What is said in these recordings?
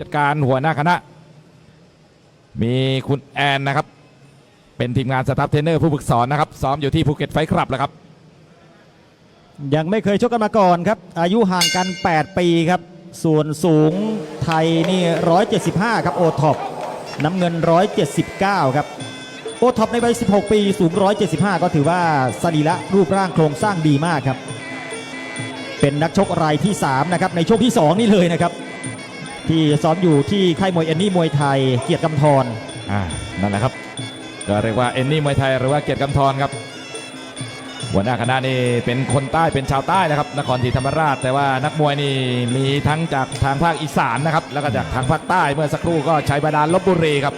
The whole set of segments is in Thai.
จัดการหัวหน้าคณะ มีคุณแอนนะครับ เป็นทีมงานสตาฟเทรนเนอร์ผู้ฝึกสอนนะครับ ซ้อมอยู่ที่ภูเก็ตไฟคลับแล้วครับ ยังไม่เคยชกกันมาก่อนครับ อายุห่างกัน 8 ปีครับ ส่วนสูงไทยนี่ 175 ครับ โอท็อปน้ำเงิน 179 ครับ โอท็อปในวัย 16 ปี สูง 175 ก็ถือว่าสรีระรูปร่างโครงสร้างดีมากครับ เป็นนักชกรายที่ 3 นะครับ ในช่วงที่ 2 นี่เลยนะครับ ที่ซ้อมอยู่ที่ค่ายมวยเอนนี่มวยไทยเกียรติกำธรอ่านั่นแหละครับก็เรียกว่าเอนนี่มวยไทยหรือว่าเกียรติกำธรครับหัวหน้าคณะนี่เป็นคนใต้เป็นชาวใต้นะครับนครศรีธรรมราช แต่ว่านักมวยนี่มีทั้งจากทางภาคอีสานนะครับแล้วก็จากทางภาคใต้เมื่อสักครู่ก็ชัยบาดาลลบบุรีครับ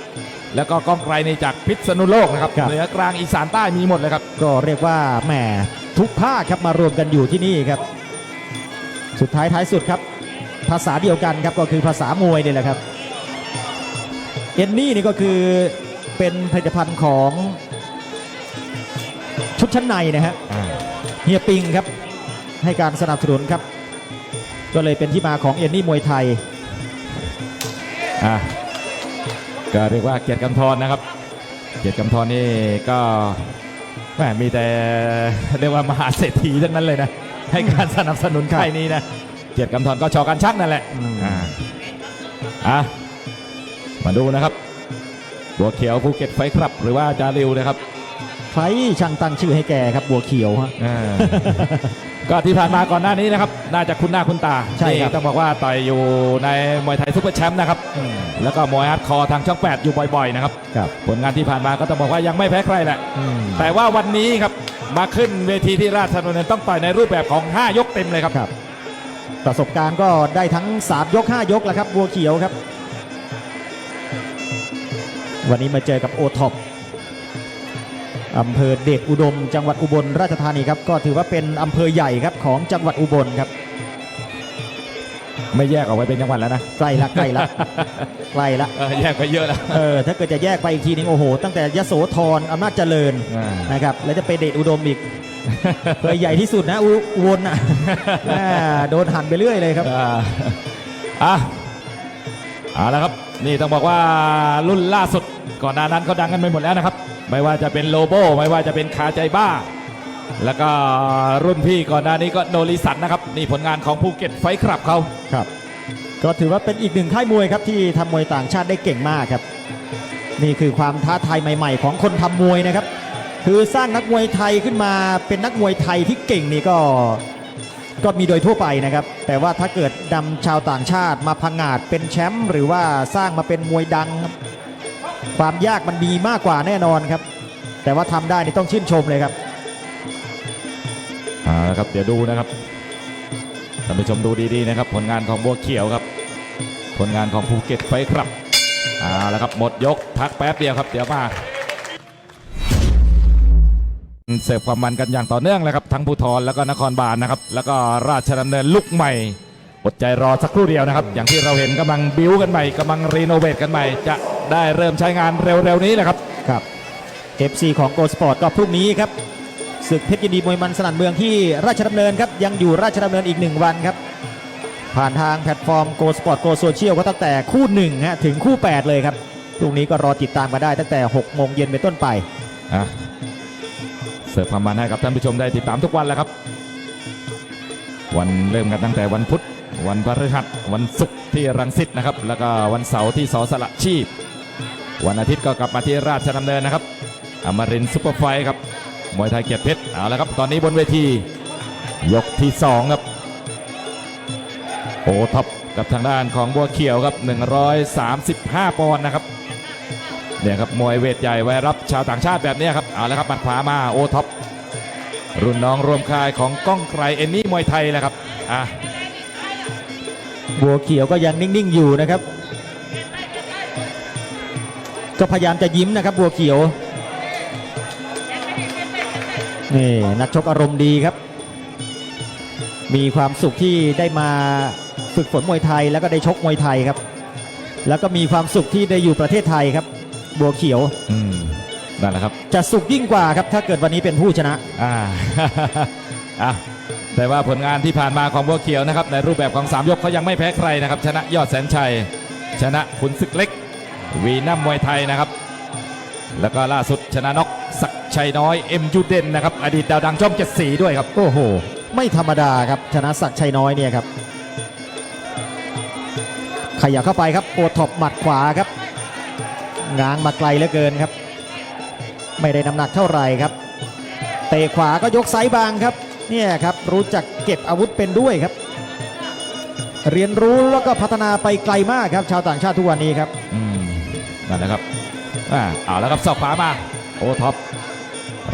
แล้วก็ก้องไกรนี่จากพิษณุโลกนะครับครับเหนือกลางอีสานใต้มีหมดเลยครับ ก็เรียกว่าแหมทุกภาคครับมารวมกันอยู่ที่นี่ครับ สุดท้ายท้ายสุดครับ ภาษาเดียวกันครับก็คือภาษามวยนี่แหละครับเอนนี่นี่ก็คือเป็นผลิตภัณฑ์ของชุดชั้นในนะฮะอ่าเฮียปิงครับให้การสนับสนุนครับ ก็เลยเป็นที่มาของเอนนี่มวยไทยอะก็เรียกว่าเกียรติกำธรนะครับ เกียรติกำธรนี่ก็แหมมีแต่เรียกว่ามหาเศรษฐีทั้งนั้นเลยนะ ให้การสนับสนุนครับค่ายนี้นะ เกียรติกำธรก็ชอกันชักนั่นแหละอืมอ่าอะมาดูนะครับบัวเขียวภูเก็ตไฟท์ครับ หรือว่าจาริวนะครับใครช่างตั้งชื่อให้แกครับบัวเขียวฮะอ่าก็ที่ผ่านมาก่อนหน้านี้นะครับ น่าจะคุ้นหน้าคุ้นตาใช่ครับนี่ต้องบอกว่าต่อยอยู่ในมวยไทยซุปเปอร์แชมป์นะครับอืมแล้วก็มวยฮาร์ดคอร์ทางช่องแปดอยู่บ่อยๆนะครับครับผลงานที่ผ่านมาก็ต้องบอกว่ายังไม่แพ้ใครแหละอืมแต่ว่าวันนี้ครับมาขึ้นเวทีที่ราชดำเนินต้องต่อยในรูปแบบของ 5 ยกเต็มเลยครับครับ ประสบการณ์ก็ได้ทั้ง 3 ยก 5 ยกแล้วครับบัวเขียวครับ วันนี้มาเจอกับโอท็อปอำเภอเดชอุดม จังหวัดอุบลราชธานีครับก็ถือว่าเป็นอำเภอใหญ่ครับของจังหวัดอุบลครับ ไม่แยกออกไปเป็นจังหวัดแล้วนะใกล้ละใกล้ละใกล้ละ เออแยกไปเยอะแล้ว เออถ้าเกิดจะแยกไปอีกทีนึงโอ้โห ตั้งแต่ยโสธรอำนาจเจริญอ่านะครับ แล้วจะไปเดชอุดมอีกอำ เภอใหญ่ที่สุดนะอุอุบลน่ะแม่โดนหันไปเรื่อยเลยครับอ่าอะเอาละครับ นี่ต้องบอกว่ารุ่นล่าสุดก่อนหน้านั้นเขาดังกันไปหมดแล้วนะครับ ไม่ว่าจะเป็นโลโบไม่ว่าจะเป็นคาใจบ้า แล้วก็รุ่นพี่ก่อนหน้านี้ก็โนริสันนะครับ นี่ผลงานของภูเก็ตไฟท์คลับเขาครับ ก็ถือว่าเป็นอีกหนึ่งค่ายมวยครับที่ทำมวยต่างชาติได้เก่งมากครับ นี่คือความท้าทายใหม่ ๆ ของคนทำมวยนะครับ คือสร้างนักมวยไทยขึ้นมาเป็นนักมวยไทยที่เก่งนี่ก็ก็มีโดยทั่วไปนะครับ แต่ว่าถ้าเกิดนำชาวต่างชาติมาพังงาดเป็นแชมป์หรือว่าสร้างมาเป็นมวยดัง ความยากมันมีมากกว่าแน่นอนครับ แต่ว่าทำได้นี่ต้องชื่นชมเลยครับเอาละครับเดี๋ยวดูนะครับท่านผู้ชมดูดีๆนะครับ ผลงานของบัวเขียวครับ ผลงานของภูเก็ตไฟครับเอาละครับหมดยกพักแป๊บเดียวครับ เดี๋ยวมา เสิร์ฟความมันกันอย่างต่อเนื่องเลยครับทั้งภูทรแล้วก็นครบาลนะครับ แล้วก็ราชดำเนินลุกใหม่อดใจรอสักครู่เดียวนะครับ อย่างที่เราเห็นกำลังบิวกันใหม่กำลังรีโนเวทกันใหม่ จะได้เริ่มใช้งานเร็วๆนี้แหละครับครับ FC ของโกสปอร์ตก็พรุ่งนี้ครับศึกเพชรยินดีมวยมันสนั่นเมืองที่ราชดำเนินครับยังอยู่ราชดำเนินอีกหนึ่งวันครับ ผ่านทางแพลตฟอร์มโกสปอร์ตโกโซเชียลก็ตั้งแต่คู่หนึ่งฮะถึงคู่ 8 เลยครับพรุ่งนี้ก็รอติดตามมาได้ตั้งแต่6โมงเย็นเป็นต้นไปอะ เสิร์ฟความมันให้กับท่านผู้ชมได้ติดตามทุกวันแล้วครับ วันเริ่มกันตั้งแต่วันพุธวันพฤหัสวันศุกร์ที่รังสิตนะครับ แล้วก็วันเสาร์ที่สอสละชีพ วันอาทิตย์ก็กลับมาที่ราชดำเนินนะครับอมรินซุปเปอร์ไฟท์ครับมวยไทยเกียรติเพชรเอาละครับตอนนี้บนเวที ยกที่สองครับโอท็อปกับทางด้านของบัวเขียวครับ 135 ปอนด์นะครับ เนี่ยครับมวยเวทใหญ่ไว้รับชาวต่างชาติแบบนี้ครับเอาละครับมัดขวามาโอท็อปรุ่นน้องรวมค่ายของก้องไกรเอนนี่มวยไทยแหละครับอะบัวเขียวก็ยังนิ่งๆอยู่นะครับ ก็พยายามจะยิ้มนะครับบัวเขียวนี่นักชกอารมณ์ดีครับ มีความสุขที่ได้มาฝึกฝนมวยไทยแล้วก็ได้ชกมวยไทยครับ แล้วก็มีความสุขที่ได้อยู่ประเทศไทยครับ บัวเขียว อืมนั่นแหละครับจะสุขยิ่งกว่าครับ ถ้าเกิดวันนี้เป็นผู้ชนะ อ่า อะแต่ว่าผลงานที่ผ่านมาของบัวเขียวนะครับ ในรูปแบบของ 3 ยกเขายังไม่แพ้ใครนะครับ ชนะยอดแสนชัย ชนะขุนศึกเล็ก วีนัมมวยไทยนะครับ แล้วก็ล่าสุดชนะน็อกศักดิ์ชัยน้อยเอ็มยูเดนนะครับอดีตดาวดังช่องเจ็ดสีด้วยครับ โอ้โห ไม่ธรรมดาครับ ชนะศักดิ์ชัยน้อยเนี่ยครับ ขยับเข้าไปครับโอท็อปหมัดขวาครับ ง้างมาไกลเหลือเกินครับ ไม่ได้น้ำหนักเท่าไหร่ครับเตะขวาก็ยกไซส์บางครับเนี่ยครับรู้จักเก็บอาวุธเป็นด้วยครับ เรียนรู้แล้วก็พัฒนาไปไกลมากครับ ชาวต่างชาติทุกวันนี้ครับอืมนั่นแหละครับอ่าเอาแล้วครับสอบขวามาโอท็อป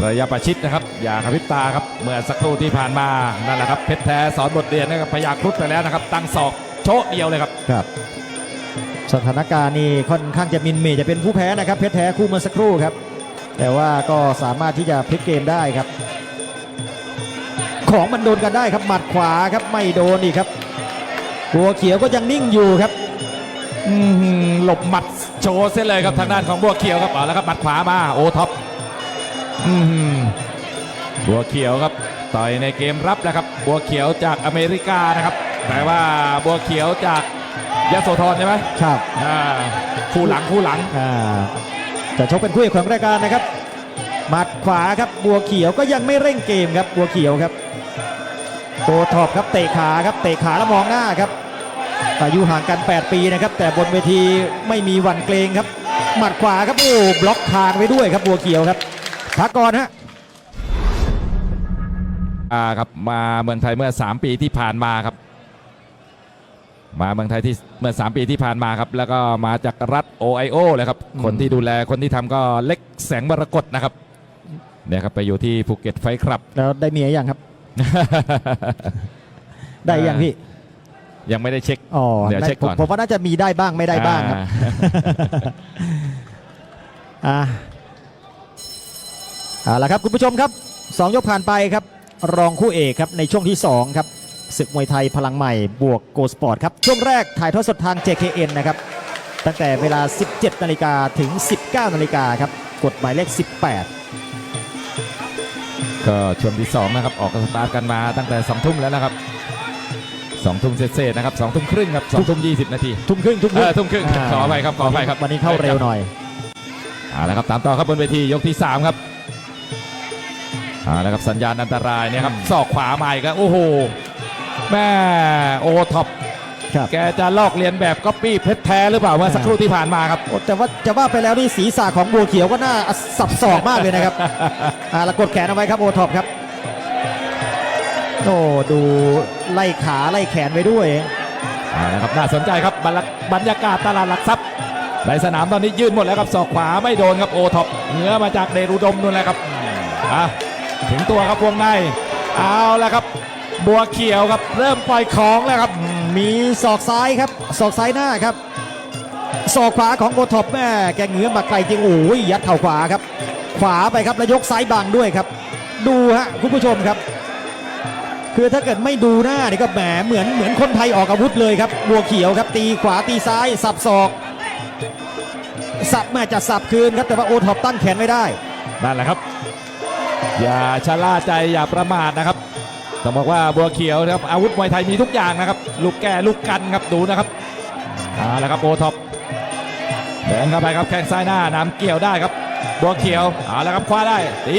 ระยะประชิดนะครับ อย่ากระพริบตาครับเมื่อสักครู่ที่ผ่านมานั่นแหละครับเพชรแท้สอนบทเรียนนะครับพยาครุฑไปแล้วนะครับ ตั้งศอกโชะเดียวเลยครับครับ สถานการณ์นี่ค่อนข้างจะมินเมย์จะเป็นผู้แพ้นะครับเพชรแท้คู่เมื่อสักครู่ครับ แต่ว่าก็สามารถที่จะพลิกเกมได้ครับ ของมันโดนกันได้ครับหมัดขวาครับไม่โดนอีกครับบัวเขียวก็ยังนิ่งอยู่ครับอืมหลบหมัดโชว์เส้นเลยครับทางด้านของบัวเขียวครับเอาแล้วครับหมัดขวามาโอท็อปอืมบัวเขียวครับต่อยในเกมรับนะครับ บัวเขียวจากอเมริกานะครับแต่ว่าบัวเขียวจาก ยโสธรใช่ไหมครับอ่าคู่หลังคู่หลังอ่าจะชกเป็นคู่เอกของรายการนะครับ หมัดขวาครับบัวเขียวก็ยังไม่เร่งเกมครับบัวเขียวครับโตทอบครับเตะขาครับเตะขาแล้วมองหน้าครับอายุห่างกัน 8 ปีนะครับ แต่บนเวทีไม่มีหวันเกรงครับ หมัดขวาครับโอ้บล็อกคานไว้ด้วยครับบัวเขียวครับพักก่อนฮะอ่าครับมาเมืองไทยเมื่อ 3 ปีที่ผ่านมาครับ มาเมืองไทยที่เมื่อ 3 ปีที่ผ่านมาครับแล้วก็มาจากรัฐโอไอโอเลยครับอืมคนที่ดูแลคนที่ทำก็เล็กแสงมรกตนะครับเนี่ยครับไปอยู่ที่ภูเก็ตไฟท์ครับ แล้วได้เมียยังครับ ได้ยังพี่ ยังไม่ได้เช็คอ๋อเดี๋ยวเช็คก่อนผมผมว่าน่าจะมีได้บ้างไม่ได้บ้างครับอ่าอ่าเอาละครับคุณผู้ชมครับสองยกผ่านไปครับ รองคู่เอกครับในช่วงที่2ครับ ศึกมวยไทยพลังใหม่บวกโกสปอร์ตครับ ช่วงแรกถ่ายทอดสดทาง JKN นะครับ ตั้งแต่เวลา 17 นาฬิกาถึง 19 นาฬิกาครับกฎหมายเลขก็ช่วงที่ 2 นะครับ ออกสตาร์ทกันมาตั้งแต่ 2 ทุ่มแล้วนะครับ2ทุ่มเศษๆนะครับ2ทุ่มครึ่งครับ2ทุ่ม20นาที18ทุ่มครึ่งทุ่มครึ่งเออทุ่มครึ่งขออภัยครับขออภัยครับวันนี้เข้าเร็วหน่อยเอาละครับตามต่อครับบนเวทียกที่3ครับเอาละครับสัญญาณอันตรายเนี่ยครับศอกขวามาอีกแล้วโอ้โห แม่โอท็อปครับแกจะลอกเลียนแบบก๊อปปี้เพชรแท้หรือเปล่าเมื่อสักครู่ที่ผ่านมาครับโอ้แต่ว่าจะว่าไปแล้วนี่ศีรษะของบัวเขียวก็น่าสับสอกมากเลยนะครับอ่าแล้วกดแขนเอาไว้ครับโอท็อปครับโอ้ดูไล่ขาไล่แขนไว้ด้วยเอาละครับน่าสนใจครับบรรยากบรรยากาศตลาดหลักทรัพย์ในสนามตอนนี้ยืนหมดแล้วครับศอกขวาไม่โดนครับโอท็อปเหนือมาจากเดรุดมนู่นแหละครับอะถึงตัวครับวงในเอาละครับ บัวเขียวครับเริ่มปล่อยของแล้วครับ มีศอกซ้ายครับศอกซ้ายหน้าครับศอกขวาของโอท็อปแม่แกเหงือมาไกลจริงโอ้ยยัดเข่าขวาครับ ขวาไปครับแล้วยกซ้ายบังด้วยครับ ดูฮะคุณผู้ชมครับ คือถ้าเกิดไม่ดูหน้านี่ก็แหมเหมือนเหมือนคนไทยออกอาวุธเลยครับบัวเขียวครับ ตีขวาตีซ้ายสับศอก สับแม่จะสับคืนครับแต่ว่าโอท็อปตั้งแขนไม่ได้นั่นแหละครับ อย่าชะล่าใจอย่าประมาทนะครับ ต้องบอกว่าบัวเขียวนะครับอาวุธมวยไทยมีทุกอย่างนะครับ ลูกแก่ลูกกันครับดูนะครับเอาละครับโอท็อปเดินเข้าไปครับแข้งซ้ายหน้าน้ำเกี่ยวได้ครับบัวเขียวเอาละครับคว้าได้ตี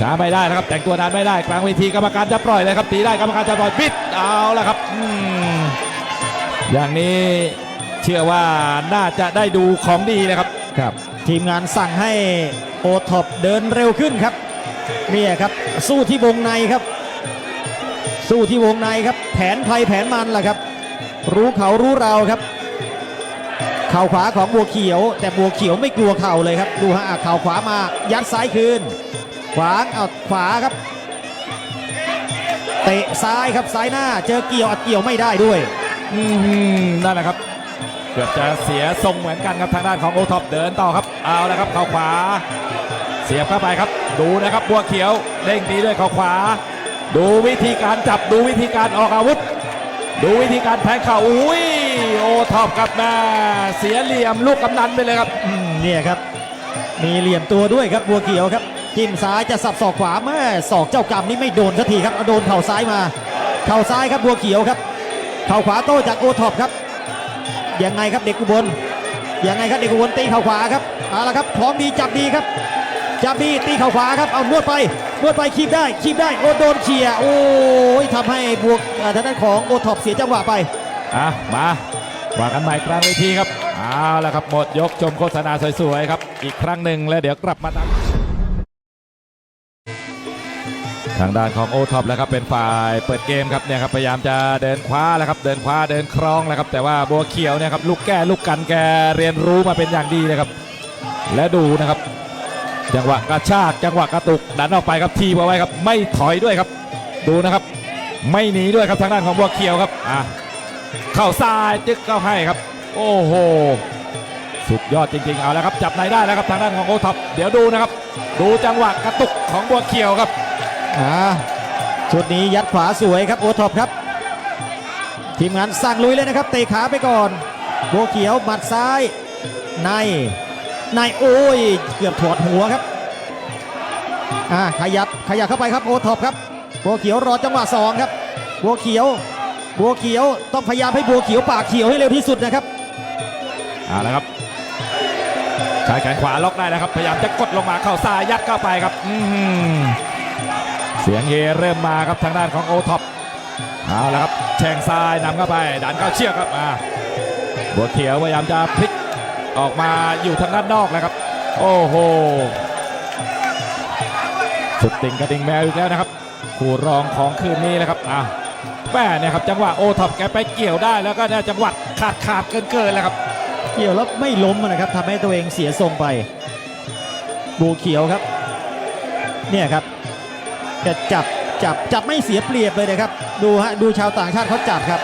ช้าไม่ได้นะครับ แต่งตัวนานไม่ได้กลางเวทีกรรมการจะปล่อยเลยครับตีได้กรรมการจะปล่อยปิดเอาละครับอืมอย่างนี้เชื่อว่าน่าจะได้ดูของดีเลยครับครับ ทีมงานสั่งให้โอท็อปเดินเร็วขึ้นครับเนี่ยครับสู้ที่วงในครับ สู้ที่วงในครับ แผนไทยแผนมันล่ะครับ รู้เขารู้เราครับ เข่าขวาของบัวเขียว แต่บัวเขียวไม่กลัวเข่าเลยครับ ดูฮะเข่าขวามายัดซ้ายคืน ขวางเอาขวาครับ เตะซ้ายครับซ้ายหน้า เจอเกี่ยวอัดเกี่ยวไม่ได้ด้วยอืมนั่นแหละครับเกือบจะเสียทรงเหมือนกันครับทางด้านของโอท็อปเดินต่อครับ เอาละครับเข่าขวา เสียบเข้าไปครับ ดูนะครับบัวเขียวเด้งตีด้วยเข่าขวา ดูวิธีการจับดูวิธีการออกอาวุธ ดูวิธีการแทงเข่าอุ้ยโอท็อปครับแม่เสียเหลี่ยมลูกกำนันไปเลยครับเนี่ยครับ มีเหลี่ยมตัวด้วยครับบัวเขียวครับจิ้มซ้ายจะสับศอกขวาแม่ศอกเจ้ากรรมนี่ไม่โดนสักทีครับเอาโดนเข่าซ้ายมาเข่าซ้ายครับบัวเขียวครับเข่าขวาโต้จากโอท็อปครับยังไงครับเด็กอุบลยังไงครับเด็กอุบลตีเข่าขวาครับเอาละครับของดีจับดีครับจับดีตีเข่าขวาครับเอานวดไป นวดไปคีบได้คีบได้โอ้โดนเขี่ยโอ้ยทำให้บวกทางด้านของโอท็อปเสียจังหวะไปอะมาว่ากันใหม่กลางเวทีครับเอาละครับหมดยกชมโฆษณาสวยๆครับ อีกครั้งหนึ่งแล้วเดี๋ยวกลับมาตามทางด้านของโอท็อปแล้วครับเป็นฝ่ายเปิดเกมครับเนี่ยครับพยายามจะเดินคว้าแล้วครับเดินคว้าเดินครองแล้วครับแต่ว่าบัวเขียวเนี่ยครับลูกแก้ลูกกันแกเรียนรู้มาเป็นอย่างดีนะครับ และดูนะครับ จังหวะกระชากจังหวะกระตุกดันออกไปครับทีบเอาไว้ครับ ไม่ถอยด้วยครับ ดูนะครับ ไม่หนีด้วยครับทางด้านของบัวเขียวครับอะเข้าซ้ายจึกเข้าให้ครับ โอ้โหสุดยอดจริงๆเอาแล้วครับจับในได้แล้วครับทางด้านของโอท็อปเดี๋ยวดูนะครับ ดูจังหวะกระตุกของบัวเขียวครับอ่าชุดนี้ยัดขวาสวยครับโอท็อปครับ ทีมงานสั่งลุยเลยนะครับเตะขาไปก่อนโบวเขียวหมัดซ้ายใน ในโอ้ยเกือบถอดหัวครับอ่าขยับขยับเข้าไปครับโอท็อปครับบัวเขียวรอจังหวะสองครับบัวเขียวบัวเขียวต้องพยายามให้บัวเขียวปากเขียวให้เร็วที่สุดนะครับเอาละครับใช้แขนขวาล็อกได้แล้วครับ พยายามจะกดลงมาเข้าซ้ายยัดเข้าไปครับอือหือเสียงเฮเริ่มมาครับทางด้านของโอท็อปเอาละครับแช่งซ้ายนำเข้าไปดันเข้าเชือกครับมาบัวเขียวพยายามจะพลิก ออกมาอยู่ทางด้านนอกแล้วครับ โอ้โห สุดติ่งกระดิ่งแมวอีกแล้วนะครับ คู่รองของคืนนี้นะครับอะแม่เนี่ยครับจังหวะโอท็อปแกไปเกี่ยวได้แล้วก็เนี่ยจังหวะขาดขาดเกินเกินแล้วครับ เกี่ยวแล้วไม่ล้มนะครับทำให้ตัวเองเสียทรงไป บูเขียวครับ เนี่ยครับจะจับจับจับไม่เสียเปรียบเลยนะครับ ดูฮะดูชาวต่างชาติเขาจับครับ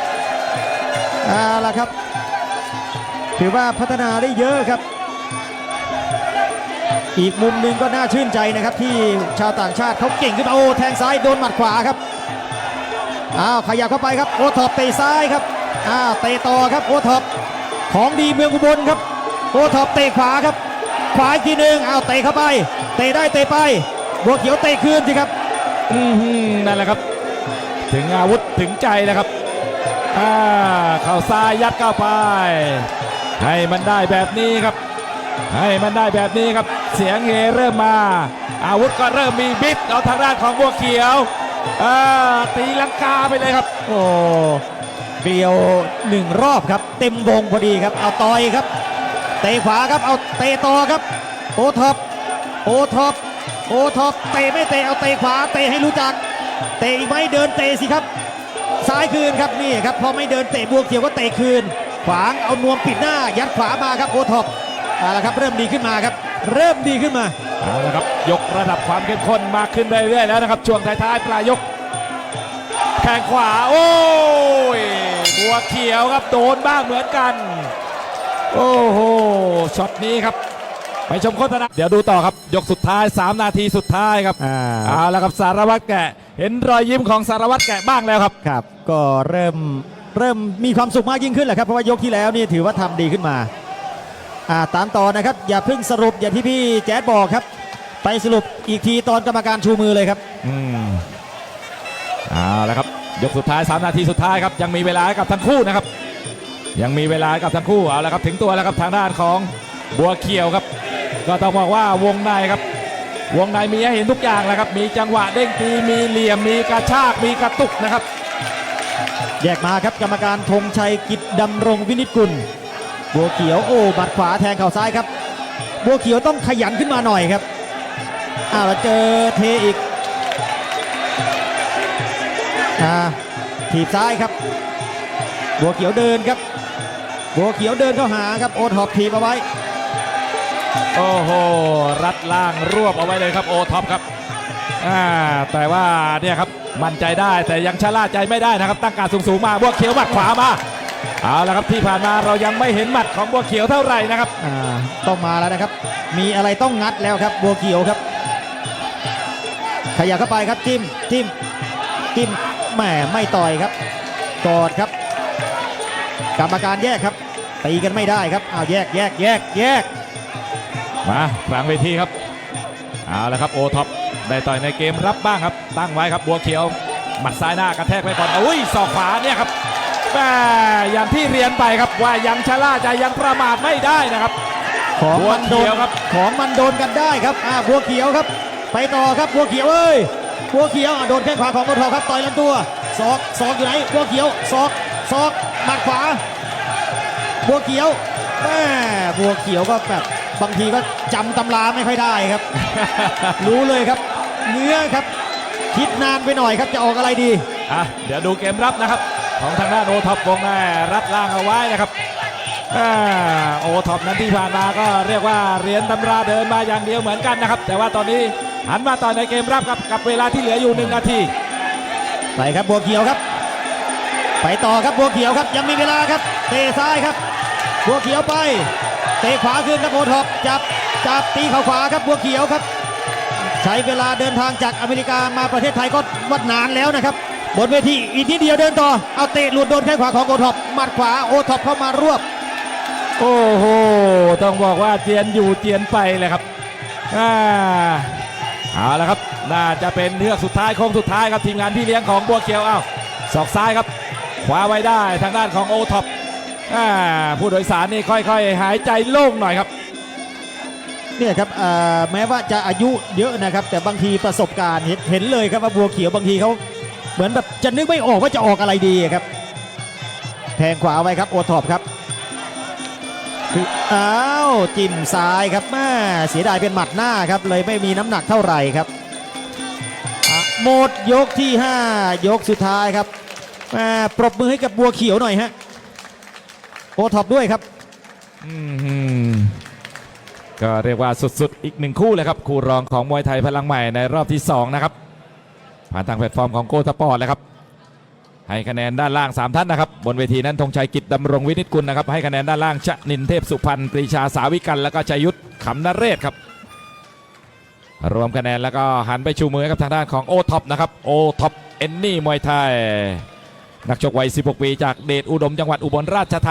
เอาละครับ ถือว่าพัฒนาได้เยอะครับ อีกมุมหนึ่งก็น่าชื่นใจนะครับ ที่ชาวต่างชาติเขาเก่งขึ้นมาโอ้แทงซ้ายโดนหมัดขวาครับอ้าวขยับเข้าไปครับโอท็อปเตะซ้ายครับอ้าวเตะต่อครับโอท็อปของดีเมืองอุบลครับโอท็อปเตะขวาครับ ขวาอีกทีหนึ่งเอาวเตะเข้าไปเตะได้เตะไปบัวเขียวเตะคืนสิครับอือหือนั่นแหละครับ ถึงอาวุธถึงใจแล้วครับอ่าเข่าซ้ายยัดเข้าไป ให้มันได้แบบนี้ครับ ให้มันได้แบบนี้ครับ เสียงเฮเริ่มมา อาวุธก็เริ่มมีบิดเอาทางด้านของบัวเขียวตีลังกาไปเลยครับ โอ้เกลียวหนึ่งรอบครับ เต็มวงพอดีครับ เอาต่อยครับ เตะขวาครับเอาเตะต่อครับโอท็อปโอท็อปโอท็อปเตะไม่เตะเอาเตะขวาเตะให้รู้จัก เตะอีกไหมเดินเตะสิครับ ซ้ายคืนครับนี่ครับพอไม่เดินเตะบัวเขียวก็เตะคืน ขวางเอานวมปิดหน้า ยัดขวามาครับโอท็อปเอาละครับเริ่มดีขึ้นมาครับ เริ่มดีขึ้นมาเอาละครับยกระดับความเข้มข้นมากขึ้นเรื่อยๆแล้วนะครับ ช่วงท้ายๆปลายยก แข้งขวาโอ้ยบัวเขียวครับโดนบ้างเหมือนกัน โอ้โหช็อตนี้ครับ ไปชมโฆษณาเดี๋ยวดูต่อครับ ยกสุดท้าย 3 นาทีสุดท้ายครับอ่าเอาละครับสารวัตรแกะ เห็นรอยยิ้มของสารวัตรแกะบ้างแล้วครับครับ ก็เริ่ม เริ่มมีความสุขมากยิ่งขึ้นแหละครับเพราะว่ายกที่แล้วนี่ถือว่าทำดีขึ้นมาอ่าตามต่อนะครับ อย่าเพิ่งสรุปอย่างที่พี่แจ๊ดบอกครับ ไปสรุปอีกทีตอนกรรมการชูมือเลยครับอืมเอาละครับยกสุดท้าย 3 นาทีสุดท้ายครับยังมีเวลากับทั้งคู่นะครับ ยังมีเวลากับทั้งคู่เอาละครับถึงตัวแล้วครับทางด้านของบัวเขียวครับ ก็ต้องบอกว่าวงในครับ วงในมีให้เห็นทุกอย่างแล้วครับ มีจังหวะเด้งตีมีเหลี่ยมมีกระชากมีกระตุกนะครับ แยกมาครับกรรมการธงชัยกิจดำรงวินิจกุล บัวเขียวโอ้บัดขวาแทงเข่าซ้ายครับ บัวเขียวต้องขยันขึ้นมาหน่อยครับอ้าวแล้วเจอเทอีกอ่าถีบซ้ายครับ บัวเขียวเดินครับ บัวเขียวเดินเข้าหาครับโอทอปถีบเอาไว้ โอ้โห รัดล่างรวบเอาไว้เลยครับโอท็อปครับอ่าแต่ว่าเนี่ยครับ มั่นใจได้แต่ยังชะล่าใจไม่ได้นะครับ ตั้งการสูงๆมาบัวเขียวหมัดขวามาเอาละครับที่ผ่านมาเรายังไม่เห็นหมัดของบัวเขียวเท่าไหร่นะครับอ่าต้องมาแล้วนะครับ มีอะไรต้องงัดแล้วครับบัวเขียวครับ ขยับเข้าไปครับจิ้มจิ้มจิ้มแหมไม่ต่อยครับกอดครับ กรรมการแยกครับตีกันไม่ได้ครับอ้าวแยกแยกแยกแยกมากลางเวทีครับเอาละครับโอท็อป ได้ต่อยในเกมรับบ้างครับ ตั้งไว้ครับบัวเขียว หมัดซ้ายหน้ากระแทกไปก่อนอุ้ยศอกขวาเนี่ยครับแม่อย่างที่เรียนไปครับว่ายังชะล่าใจยังประมาทไม่ได้นะครับของมันโดบัวเขีนยวครับของมันโดนกันได้ครับอ่าบัวเขียวครับ ไปต่อครับบัวเขียวเอ้ยบัวเขียวอะโดนแข้งขวาของโอทอครับต่อยลำตัวศอกศอกอยู่ไหนบัวเขียวศอกศอกหมัดขวาบัวเขียวแม่บัวเขียวก็แบบบางทีก็จำตำราไม่ค่อยได้ครับ รู้เลยครับ เนื้อครับ คิดนานไปหน่อยครับจะออกอะไรดีอะเดี๋ยวดูเกมรับนะครับ ของทางด้านโอท็อปวงแม่รัดล่างเอาไว้นะครับอ่าโอท็อปนั้นที่ผ่านมาก็เรียกว่าเรียนตำราเดินมาอย่างเดียวเหมือนกันนะครับ แต่ว่าตอนนี้หันมาต่อยในเกมรับครับกับเวลาที่เหลืออยู่หนึ่งนาทีไปครับบัวเขียวครับ ไปต่อครับบัวเขียวครับยังมีเวลาครับเตะซ้ายครับ บัวเขียวไป เตะขวาขึ้นครับโอท็อปจับจับตีเข่าขวาครับบัวเขียวครับ ใช้เวลาเดินทางจากอเมริกามาประเทศไทยก็วัดนานแล้วนะครับ บนเวทีอีกนิดเดียวเดินต่อ เอาเตะหลุดโดนแข้งขวาของโอท็อปหมัดขวาโอท็อปเข้ามารวบ โอ้โห ต้องบอกว่าเจียนอยู่เจียนไปเลยครับอ่าเอาละครับ น่าจะเป็นเฮือกสุดท้ายโค้งสุดท้ายครับทีมงานพี่เลี้ยงของบัวเขียวอ้าวศอกซ้ายครับคว้าไว้ได้ทางด้านของโอท็อปอ่าผู้โดยสารนี่ค่อยๆ หายใจโล่งหน่อยครับ เนี่ยครับแม้ว่าจะอายุเยอะนะครับ แต่บางทีประสบการณ์เห็นเห็นเลยครับว่าบัวเขียวบางทีเขาเหมือนแบบจะนึกไม่ออกว่าจะออกอะไรดีครับแทงขวาไว้ครับโอท็อปครับอ้าวจิ้มซ้ายครับแม่เสียดายเป็นหมัดหน้าครับ เลยไม่มีน้ำหนักเท่าไหร่ครับหมดยกที่ 5 ยกสุดท้ายครับแม่ปรบมือให้กับบัวเขียวหน่อยฮะโอท็อปด้วยครับอืม ก็เรียกว่าสุดๆ อีกหนึ่งคู่เลยครับ คู่รองของมวยไทยพลังใหม่ในรอบที่ 2 นะครับ ผ่านทางแพลตฟอร์มของโกสปอร์ตเลยครับ ให้คะแนนด้านล่าง 3 ท่านนะครับ บนเวทีนั้นธงชัยกิจดำรงวินิจกุลนะครับ ให้คะแนนด้านล่างชะนินเทพสุพรรณปรีชาสาวิกัน แล้วก็ชัยยุทธขำนเรศครับ รวมคะแนนแล้วก็หันไปชูมือกับทางด้านของโอท็อปนะครับโอท็อปเอนนี่มวยไทยนักชกวัย 16 ปีจากเดชอุดมจังหวัดอุบลราชธานี